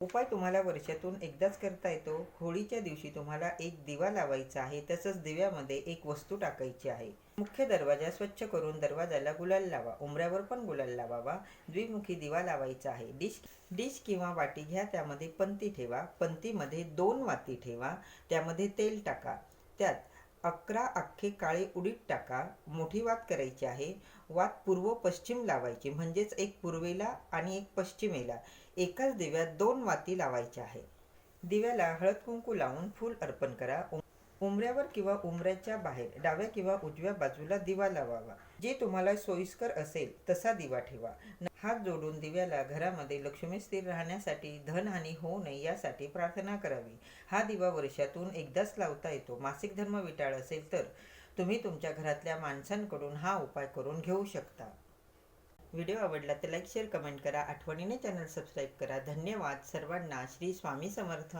उपाय तुम्हाला वर्षातून एकदाच करता येतो. होळीच्या दिवशी तुम्हाला एक दिवा लावायचा आहे. तसंच दिव्यामध्ये एक वस्तू टाकायची आहे. मुख्य दरवाजा स्वच्छ करून दरवाजाला गुलाल लावा. उमऱ्यावर पण गुलाल लावावा. द्विमुखी दिवा लावायचा आहे. डिश डिश किंवा वाटी घ्या. त्यामध्ये पंती ठेवा. पंतीमध्ये दोन वाती ठेवा. त्यामध्ये तेल टाका. त्यात अकरा अख्खे काळे उडीद टाका मोठी वात करायची आहे. वात पूर्व पश्चिम लावायची म्हणजेच एक पूर्वेला आणि एक पश्चिमेला. एकाच दिव्यात दोन वाती लावायच्या आहे. दिव्याला हळद कुंकू लावून फूल अर्पण करा. उमऱ्यावर उंबऱ्यावर किंवा उंबऱ्याच्या बाहेर डाव्या किंवा उजव्या बाजूला दिवा लावावा. जे तुम्हाला सोयीस्कर असेल तसा दिवा ठेवा. हात जोडून दिव्याला घरामध्ये लक्ष्मी स्थिर राहण्यासाठी धनहानी होऊ नये यासाठी प्रार्थना करावी. हा दिवा वर्षातून एकदाच लावता येतो. मासिक धर्म विटाळ असेल तर तुम्ही तुमच्या घरातल्या माणसांकडून हा उपाय करून घेऊ शकता. व्हिडिओ आवडला तर लाईक शेअर कमेंट करा. आठवणीने चॅनल सबस्क्राईब करा. धन्यवाद. सर्वांना श्री स्वामी समर्थ.